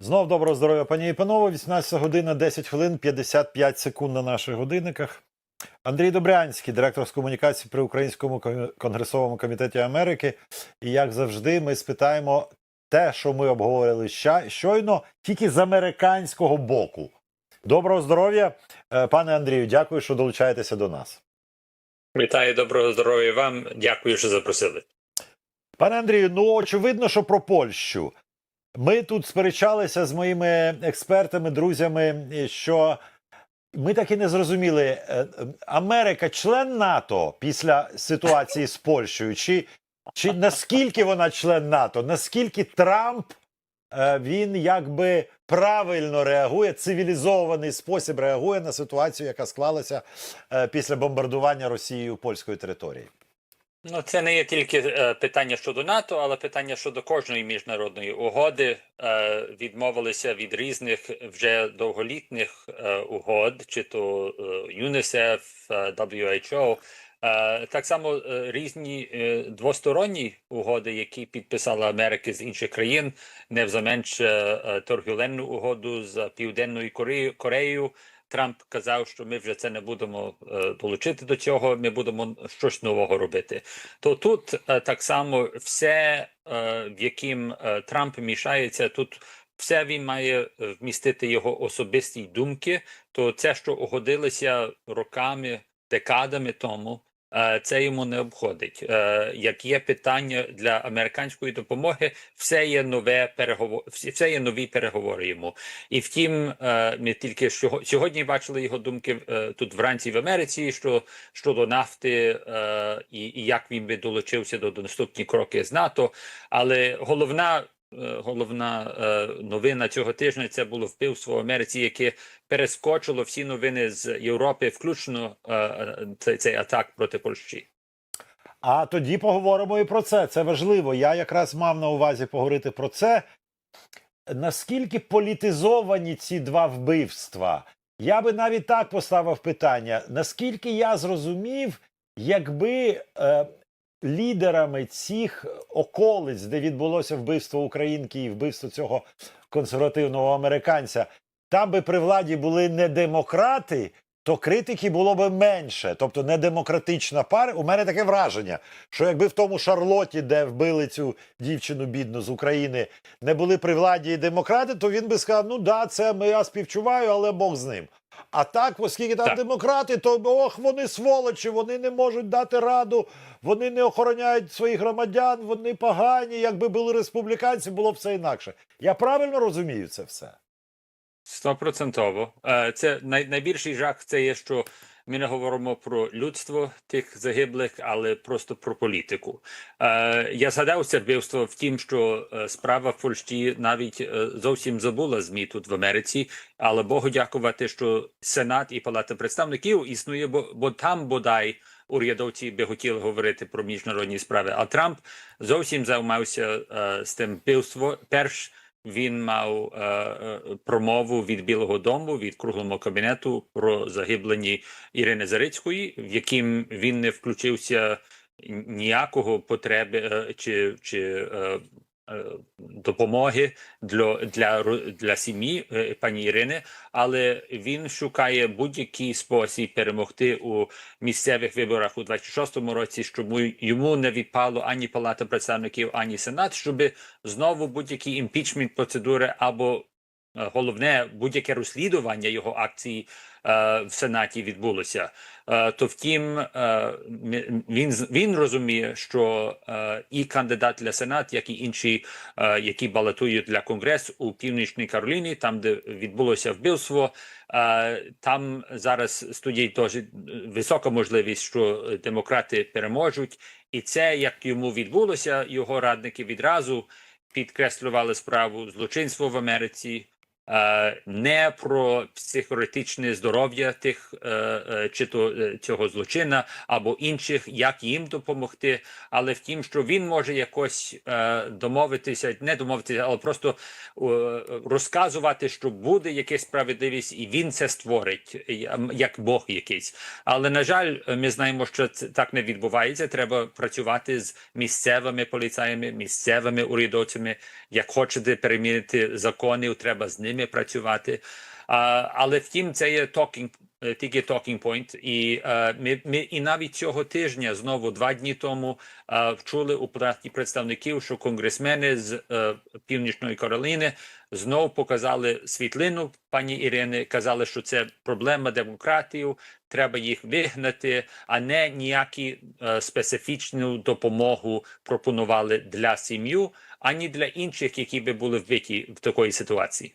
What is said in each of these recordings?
Знов доброго здоров'я, пані і панове. 18 година 10 хвилин 55 секунд на наших годинниках. Андрій Добрянський, директор з комунікації при Українському конгресовому комітеті Америки. І як завжди, ми спитаємо те, що ми обговорили щойно, тільки з американського боку. Доброго здоров'я, Е, пане Андрію. Дякую, що долучаєтеся до нас. Вітаю, доброго здоров'я вам. Дякую, що запросили. Пане Андрію, ну очевидно, що про Польщу. Ми тут сперечалися з моїми експертами, друзями, що ми так і не зрозуміли, е, Америка член НАТО після ситуації з Польщею, чи, чи наскільки вона член НАТО, наскільки Трамп е, він якби правильно реагує, цивілізований спосіб реагує на ситуацію, яка склалася е, після бомбардування Росією польської території. Ну, це не є тільки е, питання щодо НАТО, але питання щодо кожної міжнародної угоди. Е, відмовилися від різних вже довголітніх е, угод, чи то е, ЮНІСЕФ, е, WHO. Е, так само е, різні е, двосторонні угоди, які підписала Америка з інших країн, невзаменш е, е, торгівельну угоду з Південною Кореєю. Трамп казав, що ми вже це не будемо е, долучити до цього. Ми будемо щось нового робити. То тут е, так само все, е, в яким Трамп мішається, тут все він має вмістити його особисті думки. То це, що угодилося роками, декадами тому. Е, Це йому не обходить. Е, Як є питання для американської допомоги, все є нове переговор, все є нові переговори йому. І втім, е, ми тільки сього- сьогодні бачили його думки тут вранці в Америці, що щодо нафти і, як він би долучився до, до наступні кроки з НАТО. Але головна. Е, Головна е, новина цього тижня це було вбивство в Америці, яке перескочило всі новини з Європи, включно е, цей, атак проти Польщі. А тоді поговоримо і про це. Це важливо. Я якраз мав на увазі поговорити про це. Наскільки політизовані ці два вбивства? Я би навіть так поставив питання. Наскільки я зрозумів, якби лідерами цих околиць, де відбулося вбивство українки і вбивство цього консервативного американця, там би при владі були не демократи, то критики було б менше. Тобто не демократична пара. У мене таке враження, що якби в тому Шарлоті, де вбили цю дівчину бідну з України, не були при владі і демократи, то він би сказав: ну да, це ми я співчуваю, але Бог з ним. А так, оскільки там Так. демократи, то ох, вони сволочі, вони не можуть дати раду, вони не охороняють своїх громадян, вони погані. Якби були республіканці, було б все інакше. Я правильно розумію це все. Стопроцентово. Е, Це найбільший жах. Це є, що ми не говоримо про людство тих загиблих, але просто про політику. Е, Я згадав це вбивство в тім, що е, справа в Польщі навіть е, зовсім забула змі тут в Америці, але Богу дякувати, що Сенат і Палата представників існує, бо, бо там бодай. Урядовці би хотіли говорити про міжнародні справи, а Трамп зовсім займався е, з тим вбивством. Перш він мав е, е, промову від Білого Дому від круглого кабінету про загиблені Ірини Зарицької, в яким він не включився ніякого потреби е, чи, чи е, допомоги для, для, для сім'ї е, пані Ірини, але він шукає будь-який спосіб перемогти у місцевих виборах у 26-му році, щоб йому- не відпало ані Палата представників, ані Сенат, щоб знову будь-які імпічмент процедури або е, головне будь-яке розслідування його акції е, в Сенаті відбулося. Е, то втім, е, він він розуміє, що е, і кандидат для Сенат, як і інші, е, які балотують для Конгресу у Північній Кароліні, там де відбулося вбивство, е, там зараз стоїть дуже висока можливість, що демократи переможуть, і це як йому відбулося, його радники відразу підкреслювали справу злочинство в Америці. Е, не про психоретичне здоров'я тих е, е, чи то цього злочина або інших, як їм допомогти, але в тім, що він може якось домовитися, не домовитися, але просто розказувати, що буде якась справедливість, і він це створить, як Бог якийсь. Але на жаль, ми знаємо, що це так не відбувається. Треба працювати з місцевими поліцаями, місцевими урядовцями. Як хочете перемінити законів, треба з ними працювати. А, але втім, це є talking, е, тільки talking point. І е, ми, ми і навіть цього тижня знову два дні тому е, вчули у представників, що конгресмени з е, Північної Кароліни знову показали світлину пані Ірини. Казали, що це проблема демократів, треба їх вигнати, а не ніякі е, специфічну допомогу пропонували для сім'ю, ані для інших, які би були вбиті в такої ситуації.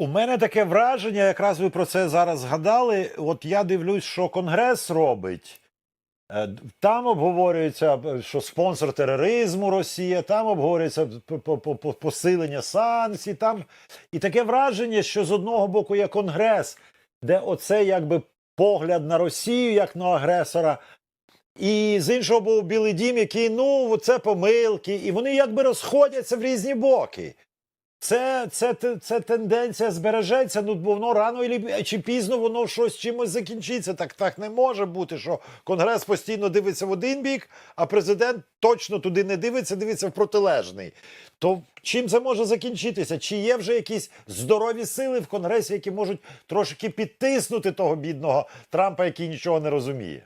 У мене таке враження, якраз ви про це зараз згадали. От я дивлюсь, що Конгрес робить. Е, Там обговорюється, е, що спонсор тероризму Росія, там обговорюється посилення санкцій. Там і таке враження, що з одного боку є Конгрес, де оце якби погляд на Росію як на агресора. І з іншого боку, Білий Дім, який ну це помилки, і вони якби розходяться в різні боки. Це, це, це, це тенденція збережеться, ну бо воно рано ілі- чи пізно воно щось чимось закінчиться. Так так не може бути, що Конгрес постійно дивиться в один бік, а президент точно туди не дивиться, дивиться в протилежний. То чим це може закінчитися? Чи є вже якісь здорові сили в Конгресі, які можуть трошки підтиснути того бідного Трампа, який нічого не розуміє?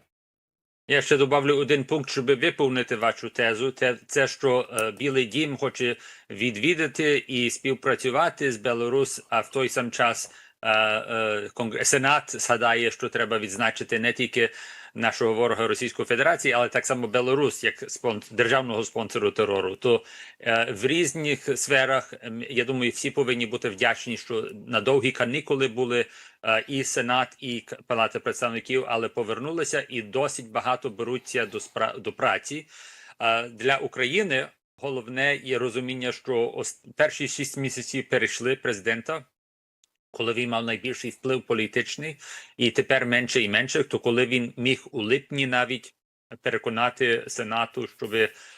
Я ще добавлю один пункт, щоб виповнити вашу тезу. Це, це що е, Білий Дім хоче відвідати і співпрацювати з Білорусь, а в той сам час е, е, Сенат згадає, що треба відзначити не тільки нашого ворога Російської Федерації, але так само Беларусь як спонс державного спонсору терору. То е, в різних сферах ем, я думаю, всі повинні бути вдячні, що на довгі канікули були е, і Сенат, і Палата представників, але повернулися і досить багато беруться до спра- до праці. Е, Для України головне є розуміння, що ос- перші шість місяців перейшли президента. Коли він мав найбільший вплив політичний, і тепер менше і менше, то коли він міг у липні навіть переконати Сенату, щоб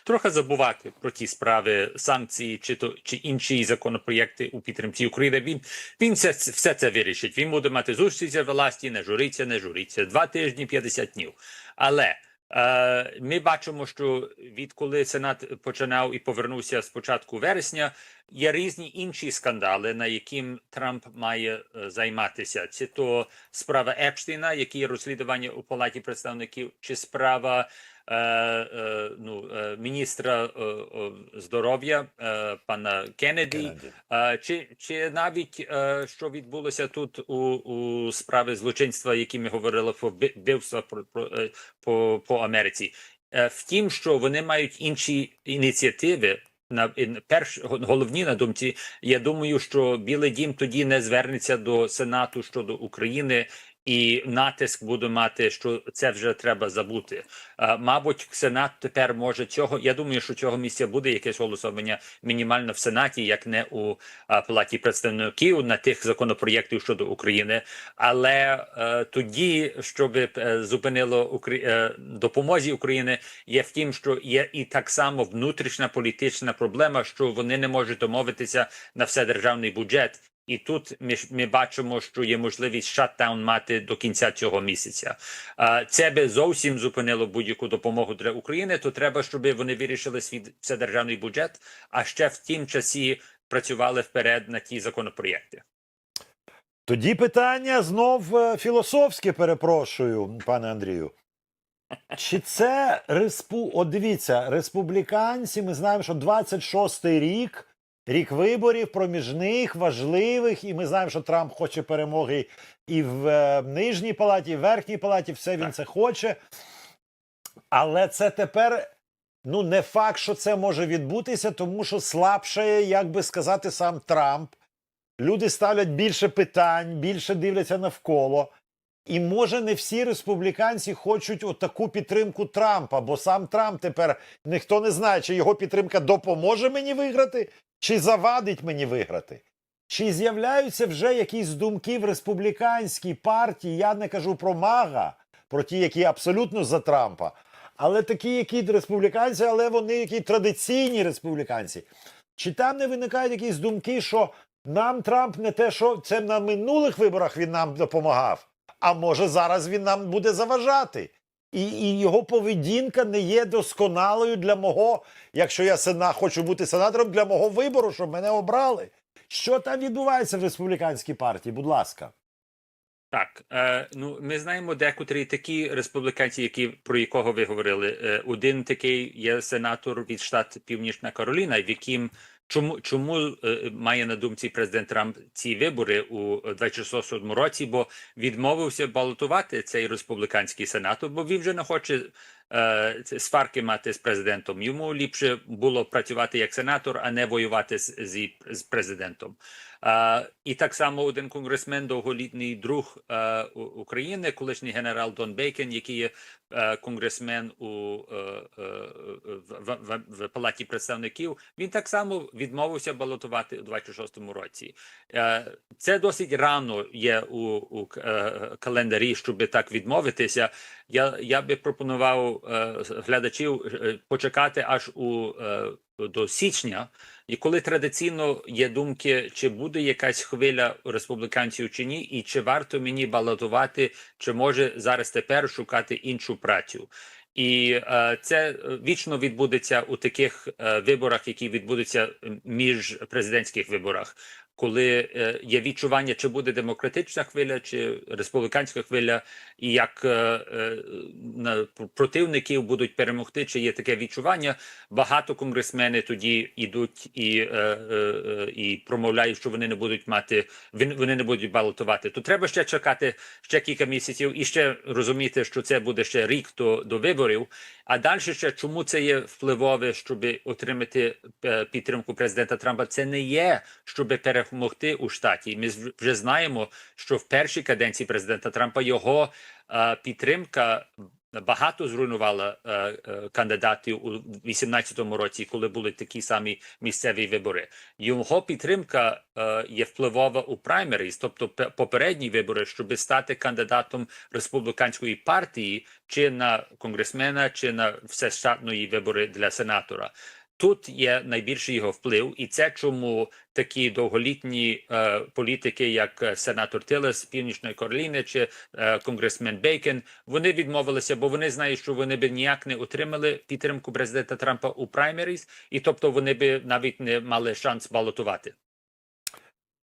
трохи забувати про ті справи санкції чи то чи інші законопроєкти у підтримці України, він він все, все це вирішить. Він буде мати зустрічі в власті, не журиться, не журиться. Два тижні, 50 днів. Але е, ми бачимо, що відколи Сенат починав і повернувся з початку вересня, є різні інші скандали, на яким Трамп має е, займатися. Чи то справа Епштейна, який є розслідування у палаті представників, чи справа е, е, ну, е, міністра е, е, здоров'я е, пана Кеннеді. Е, Чи, чи навіть е, що відбулося тут у, у справі злочинства, які ми говорили про вбивства про, про, по, по Америці? Втім, що вони мають інші ініціативи. На перш головні на думці, я думаю, що Білий Дім тоді не звернеться до Сенату щодо України, і натиск буде мати, що це вже треба забути. Е, Мабуть, Сенат тепер може цього. Я думаю, що цього місця буде якесь голосування мінімально в Сенаті, як не у а, Палаті представників на тих законопроєктів щодо України. Але е, тоді, щоб е, зупинило Укра... е, допомозі України, є в тім, що є і так само внутрішня політична проблема, що вони не можуть домовитися на вседержавний бюджет. І тут ми, ми бачимо, що є можливість шатдаун мати до кінця цього місяця. Це би зовсім зупинило будь-яку допомогу для України. То треба, щоб вони вирішили свій вседержавний бюджет, а ще в тім часі працювали вперед на ті законопроєкти. Тоді питання знов е, філософське, перепрошую, пане Андрію. Чи це респу... От дивіться, республіканці, ми знаємо, що 26-й рік, рік виборів, проміжних, важливих, і ми знаємо, що Трамп хоче перемоги і в е, нижній палаті, і в верхній палаті, все він це хоче. Але це тепер ну не факт, що це може відбутися, тому що слабше, як би сказати, сам Трамп. Люди ставлять більше питань, більше дивляться навколо. І може не всі республіканці хочуть отаку підтримку Трампа, бо сам Трамп тепер ніхто не знає, чи його підтримка допоможе мені виграти, чи завадить мені виграти. Чи з'являються вже якісь думки в республіканській партії? Я не кажу про Мага, про ті, які абсолютно за Трампа, але такі, які республіканці, але вони які традиційні республіканці. Чи там не виникають якісь думки, що нам Трамп не те, що це на минулих виборах він нам допомагав, а може зараз він нам буде заважати? І, і його поведінка не є досконалою для мого, якщо я сена, хочу бути сенатором, для мого вибору, щоб мене обрали. Що там відбувається в республіканській партії? Будь ласка. Так, е, ну ми знаємо декотрі такі республіканці, які про якого ви говорили. Е, один такий є сенатор від штат Північна Кароліна, в яким чому чому е, має на думці президент Трамп ці вибори у 26 році, бо відмовився балотувати цей республіканський сенат, бо він вже не хоче е, сварки мати з президентом. Йому ліпше було працювати як сенатор, а не воювати з, з, з президентом. Е, і так само один конгресмен, довголітній друг е, У- України, колишній генерал Дон Бейкен, який є е, конгресмен у е, е, в, в, в палаті представників. Він так само відмовився балотувати у 26-му році. Е, це досить рано є у, у е, календарі, щоб так відмовитися. Я, я би пропонував е, глядачів е, почекати аж у е, до січня, і коли традиційно є думки, чи буде якась хвиля у республіканців чи ні, і чи варто мені балотувати, чи може зараз тепер шукати іншу працю. І е, це вічно відбудеться у таких е, виборах, які відбудуться між президентських виборах, коли е, є відчування, чи буде демократична хвиля, чи республіканська хвиля, і як е, е, на противників будуть перемогти, чи є таке відчування. Багато конгресмени тоді йдуть і, і промовляють, що вони не будуть мати, вони не будуть балотувати. То треба ще чекати ще кілька місяців і ще розуміти, що це буде ще рік до, до виборів. А далі ще чому це є впливове, щоб отримати е, підтримку президента Трампа? Це не є, щоб перемогти у штаті. Ми вже знаємо, що в першій каденції президента Трампа його е, підтримка багато зруйнувала е, е, кандидатів у 2018 році, коли були такі самі місцеві вибори. Його підтримка е, є впливова у праймеріз, тобто попередні вибори, щоб стати кандидатом республіканської партії, чи на конгресмена, чи на всештатної вибори для сенатора. Тут є найбільший його вплив, і це чому такі довголітні е, політики, як е, сенатор Тилес Північної Кароліни чи е, конгресмен Бейкен, вони відмовилися, бо вони знають, що вони би ніяк не отримали підтримку президента Трампа у праймеріс, і тобто вони би навіть не мали шанс балотувати.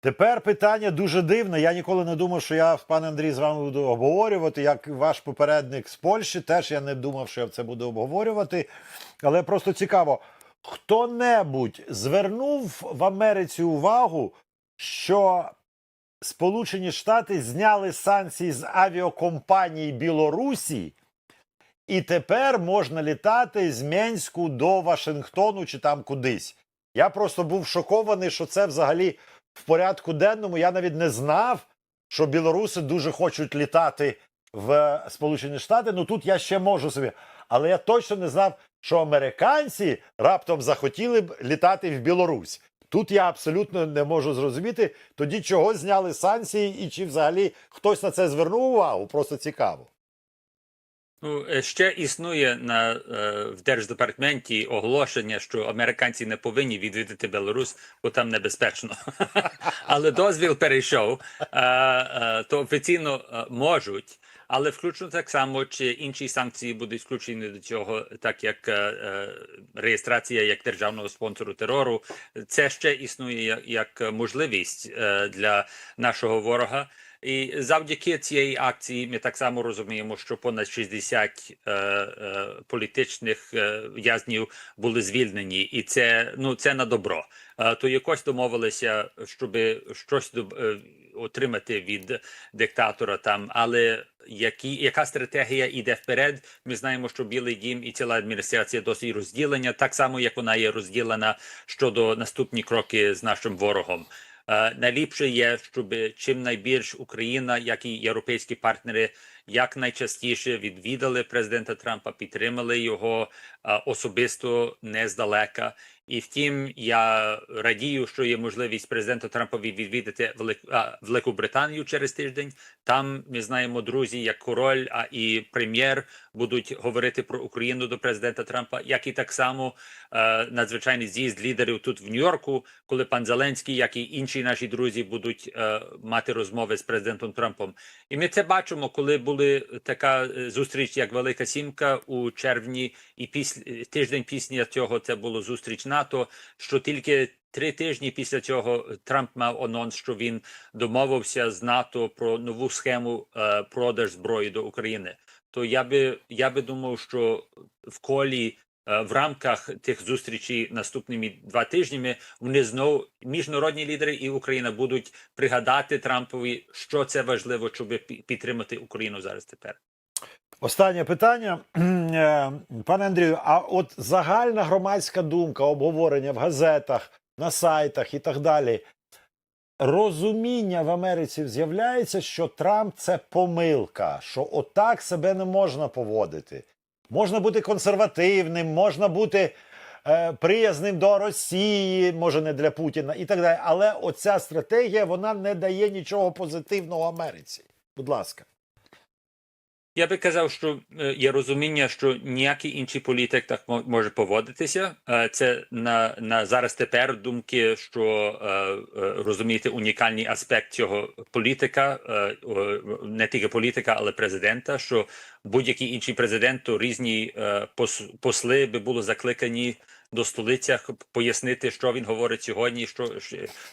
Тепер питання дуже дивне. Я ніколи не думав, що я, пане Андрій, з вами буду обговорювати. Як ваш попередник з Польщі, теж я не думав, що я це буду обговорювати. Але просто цікаво, хто-небудь звернув в Америці увагу, що Сполучені Штати зняли санкції з авіакомпаній Білорусі, і тепер можна літати з Менську до Вашингтону чи там кудись. Я просто був шокований, що це взагалі в порядку денному. Я навіть не знав, що білоруси дуже хочуть літати в Сполучені Штати. Ну тут я ще можу собі. Але я точно не знав, що американці раптом захотіли б літати в Білорусь. Тут я абсолютно не можу зрозуміти, тоді чого зняли санкції, і чи взагалі хтось на це звернув увагу. Просто цікаво. Ну, е, ще існує на е, в держдепартаменті оголошення, що американці не повинні відвідати Білорусь, бо там небезпечно. Але дозвіл перейшов, е, то офіційно можуть. Але включно так само, чи інші санкції будуть включені до цього, так як е, е, реєстрація як державного спонсору терору, це ще існує як, можливість е, для нашого ворога. І завдяки цієї акції ми так само розуміємо, що понад 60 е, е, політичних е, в'язнів були звільнені, і це ну це на добро. Е, то якось домовилися, щоб щось доб- е, отримати від диктатора там. Але які, яка стратегія йде вперед? Ми знаємо, що Білий Дім і ціла адміністрація досить розділення, так само як вона є розділена щодо наступні кроки з нашим ворогом. Е, Найліпше є, щоб чим найбільш Україна, як і європейські партнери, якнайчастіше відвідали президента Трампа, підтримали його е, особисто не здалека. І втім, я радію, що є можливість президента Трампові відвідати Велик... Велику Британію через тиждень. Там ми знаємо друзі, як король, а і прем'єр будуть говорити про Україну до президента Трампа, як і так само е, надзвичайний з'їзд лідерів тут в Нью-Йорку, коли пан Зеленський, як і інші наші друзі, будуть е, мати розмови з президентом Трампом. І ми це бачимо, коли були така е, зустріч, як Велика Сімка у червні, і після тиждень після цього це було зустріч НАТО. Що тільки три тижні після цього Трамп мав анонс, що він домовився з НАТО про нову схему е, продаж зброї до України. То я би я би думав, що в колі е, в рамках тих зустрічей наступними два тижнями вони знову міжнародні лідери і Україна будуть пригадати Трампові, що це важливо, щоб пі- підтримати Україну зараз тепер. Останнє питання, Е, пане Андрію. А от загальна громадська думка, обговорення в газетах, на сайтах і так далі. Розуміння в Америці з'являється, що Трамп це помилка, що отак себе не можна поводити. Можна бути консервативним, можна бути е, приязним до Росії, може не для Путіна і так далі. Але оця стратегія вона не дає нічого позитивного Америці. Будь ласка. Я би казав, що е, є розуміння, що ніякий інший політик так може поводитися. Е, Це на, на зараз тепер думки, що е, е, розуміти унікальний аспект цього політика, не тільки політика, але президента. Що будь-який інший президент, то різні посли би були закликані до столицях пояснити, що він говорить сьогодні, що,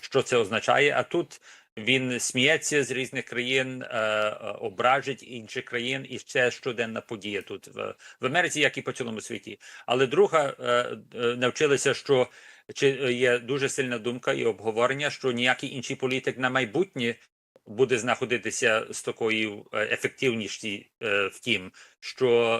що це означає. А тут він сміється з різних країн, е, е, ображить інших країн, і це щоденна подія тут в, в Америці, як і по цілому світі. Але друга е, е, навчилися, що чи є дуже сильна думка і обговорення, що ніякий інший політик на майбутнє буде знаходитися з такою е, ефективністю е, в тім, що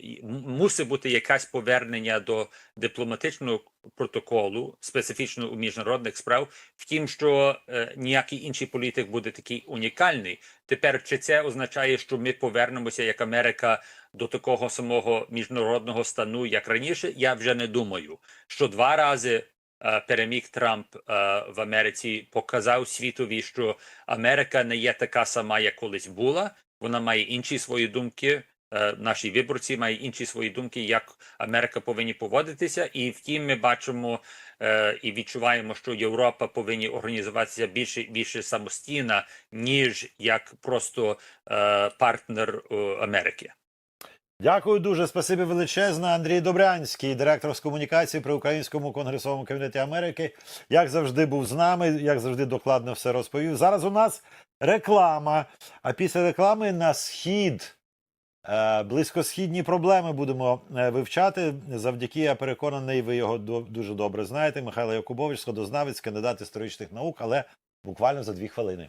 е, мусить бути якесь повернення до дипломатичного протоколу, специфічно у міжнародних справ, втім, що ніякий інший політик буде такий унікальний. Тепер чи це означає, що ми повернемося як Америка до такого самого міжнародного стану, як раніше? Я вже не думаю, що два рази. Е, Переміг Трамп е, в Америці показав світові, що Америка не є така сама, як колись була. Вона має інші свої думки. е, Наші виборці мають інші свої думки, як Америка повинні поводитися, і втім, ми бачимо е, і відчуваємо, що Європа повинні організуватися більше більше самостійно, ніж як просто е, партнер е, Америки. Дякую дуже. Спасибі величезне. Андрій Добрянський, директор з комунікації при Українському конгресовому комітеті Америки. Як завжди, був з нами, як завжди, докладно все розповів. Зараз у нас реклама. А після реклами на схід. Е, Близькосхідні проблеми будемо е, вивчати. Завдяки, я переконаний, ви його дуже добре знаєте. Михайло Якубович, сходознавець, кандидат історичних наук, але буквально за дві хвилини.